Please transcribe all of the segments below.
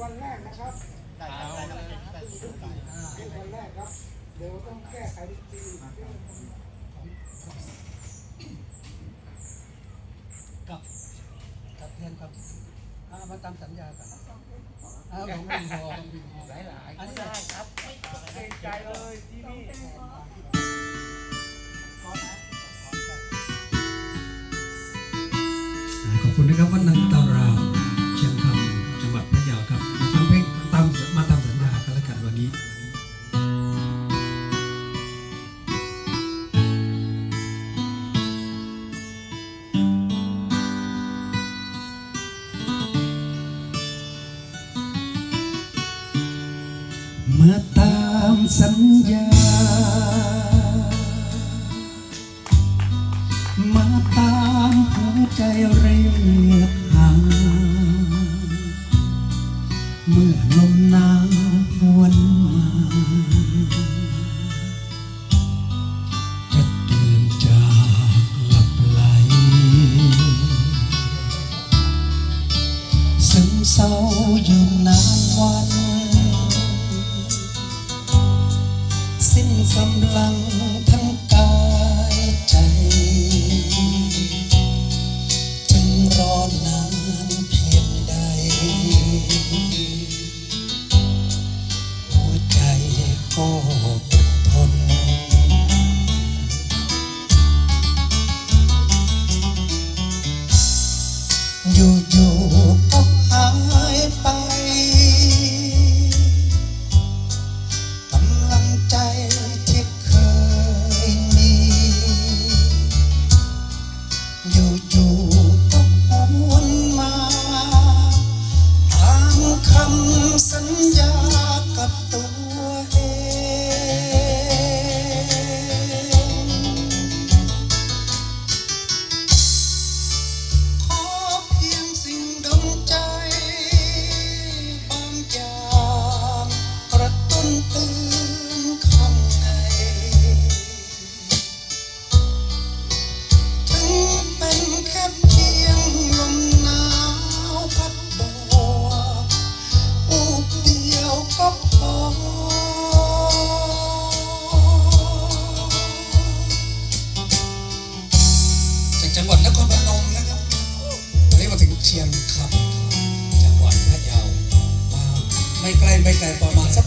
วันแรกนะครับทุกวันแรกครับ เดี๋ยวต้องแก้ไขทุกกับกับเพียนครับมาตามสัญญากันเอาของวินทองหลายหลายอันนี้ได้ครับไม่เกรงใจเลยที่นี่ขอบคุณนะครับวันนั้น สัญญา sầm lặng yang.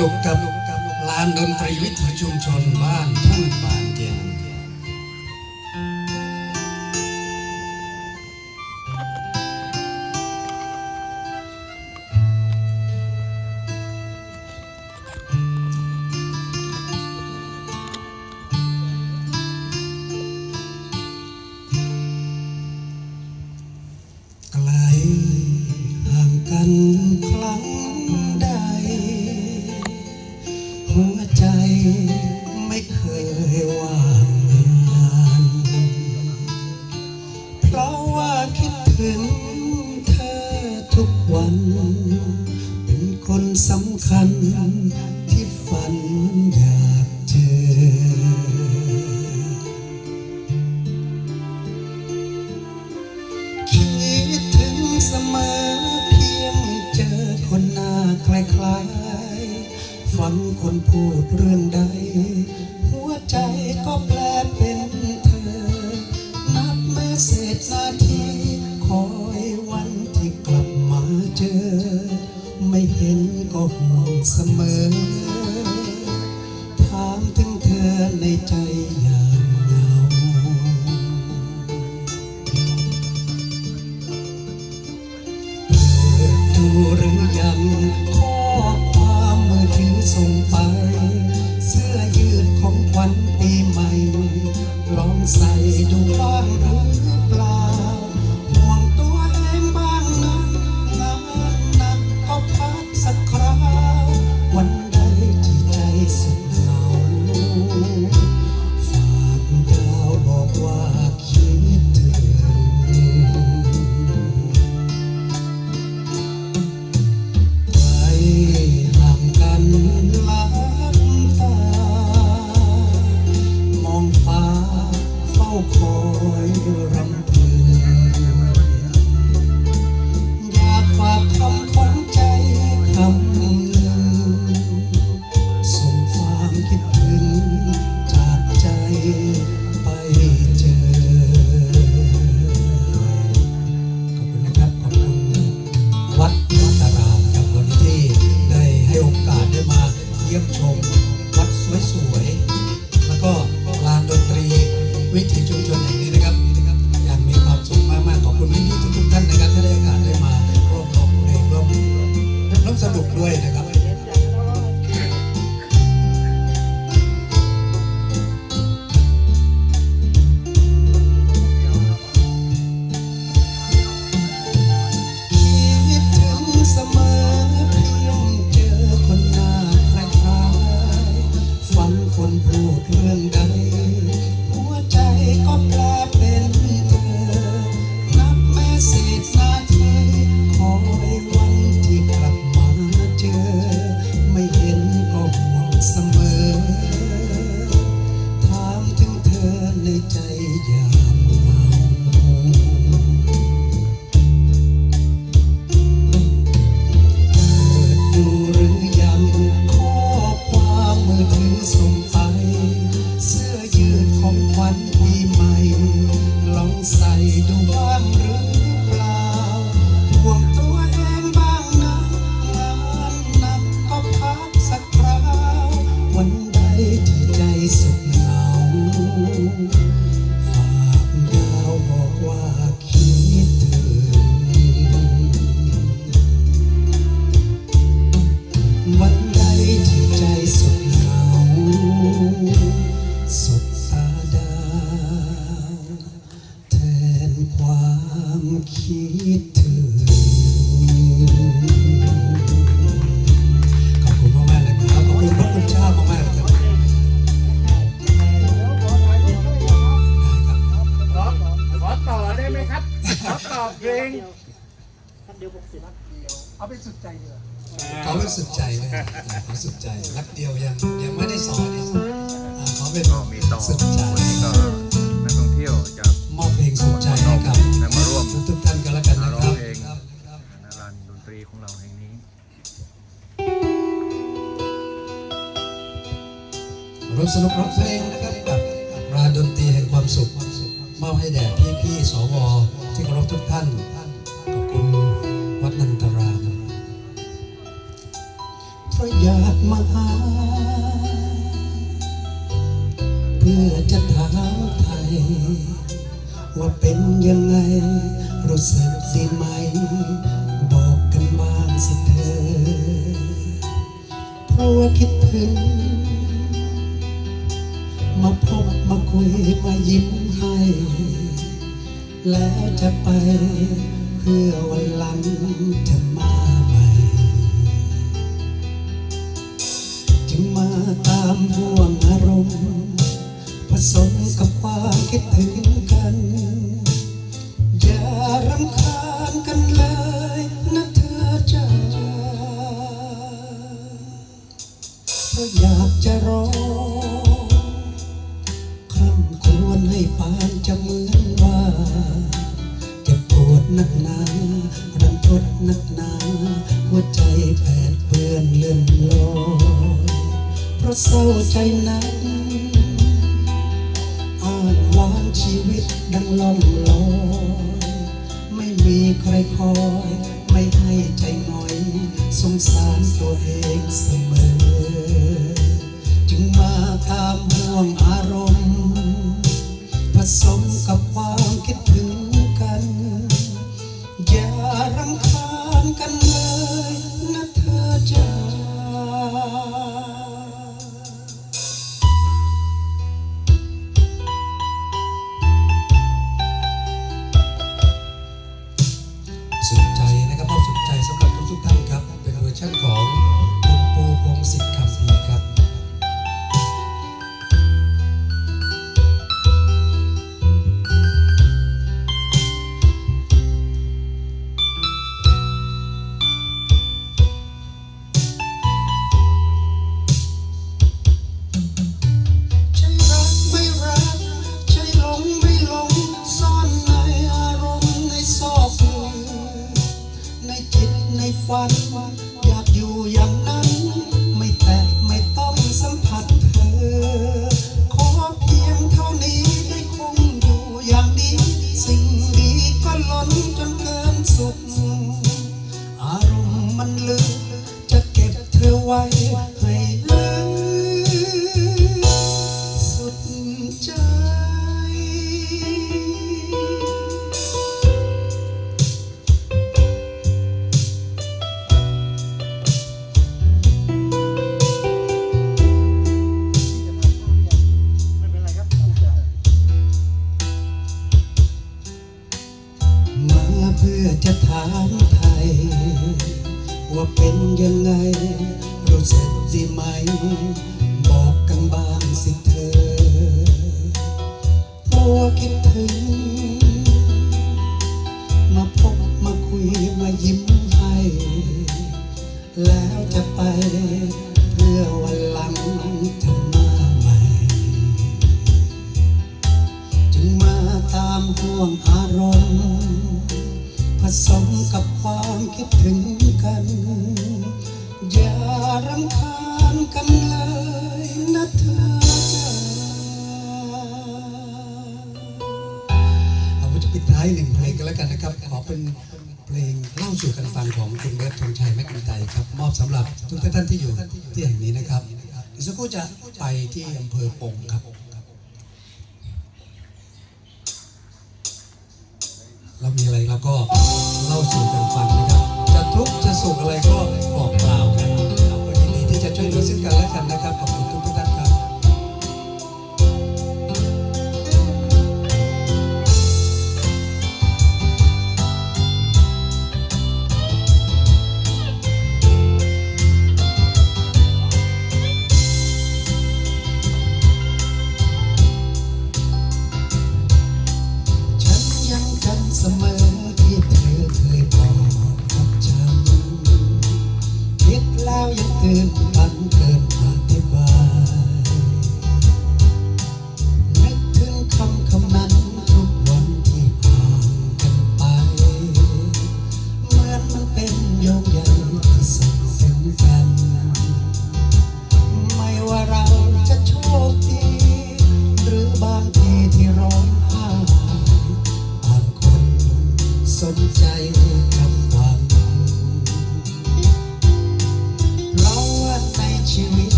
นุกกับลานดนตรีวิถีชุมชนบ้านทุ่งบ้าน พูดเรื่อง คอยรำ ตรีของเราแห่งนี้ ร่สนุกร้อเพลงนะครับกับราดนตรีแห่งความสุขมอบให้แด่พี่พี่สวที่เคารพทุกท่าน ขอบคุณวัดนันตรามพระยาตมหา เพื่อจะถามไทย ว่าเป็นยังไงรู้สึกดีไหม มาพบมาคุยมายิ้มให้ แล้วจะไปเพื่อวันหลังจะมาใหม่จึงมาตามห่วงอารมณ์ ผสมกับความคิดถึงกัน อย่ารำคาญกันเลย เพราะอยากจะรอคร่ำควรให้ปานจะเหมือนว่า เจ็บปวดนักหนารันทดนักหนา หัวใจแปดเปื้อนเลื่อนลอยเพราะเศร้าใจนั้นอางว้างชีวิตดังล่องลอยไม่มีใครคอย ไม่ให้ใจหน่อย สงสารตัวเองเสมอาตามห่วงอารมณ์ ผสมกับความคิดถึงกัน อย่ารำคาญกันเลยนะเธอจ้าสุดใจนะครับมอบสุดใจสำหรับทุกทุกๆท่านครับ เป็นเวอร์ชันของ ว่าเป็นยังไงรู้สึกดีไหม ปิดท้ายหนึ่งเพลงกันแล้วกันนะครับ ขอเป็นเพลงเล่าสู่กันฟังของคุณเบิร์ตธงชัยแม็กอินไตครับ มอบสำหรับทุกท่านที่อยู่ที่แห่งนี้นะครับอีกสักครู่จะไปที่อำเภอปงครับ เรามีอะไรเราก็เล่าสู่กันฟังนะครับ จะทุกข์จะสุขอะไรก็บอกกล่าวกันเราก็ยินดีที่จะช่วยเหลือซึ่งกันและกันนะครับขอบคุณทุก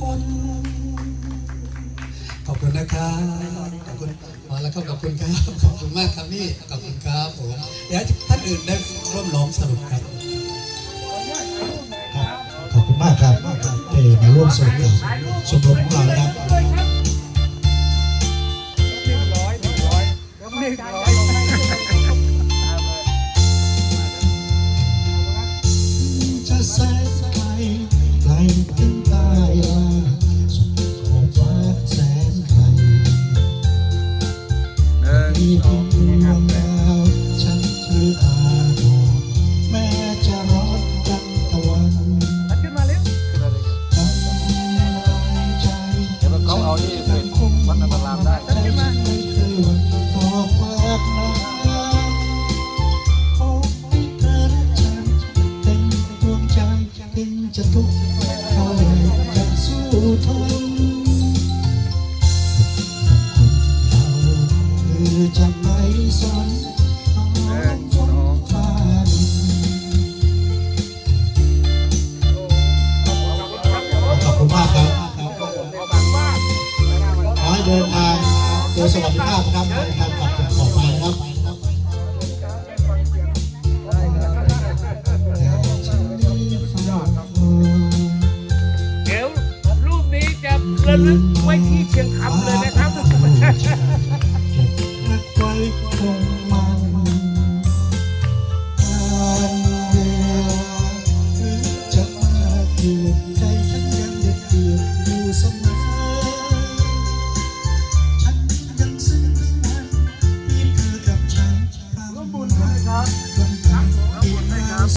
คนขอบคุณนะครับขอบคุณมาแล้วครับขอบคุณครับขอบคุณมากครับพี่ขอบคุณครับผมเดี๋ยวท่านอื่นได้ร่วมร้องสรุปครับขอบคุณมากครับมากครับเอ๋มาร่วมสรุปกับชมรมของเราครับหนึ่งร้อยหนึ่งร้อยหนึ่งร้อย เดินทางโดยสวัสดิภาพครับทางกลับออกไปครับเดี๋ยวรูปนี้จะระลึกไว้ที่เชียงคำเลยนะครับ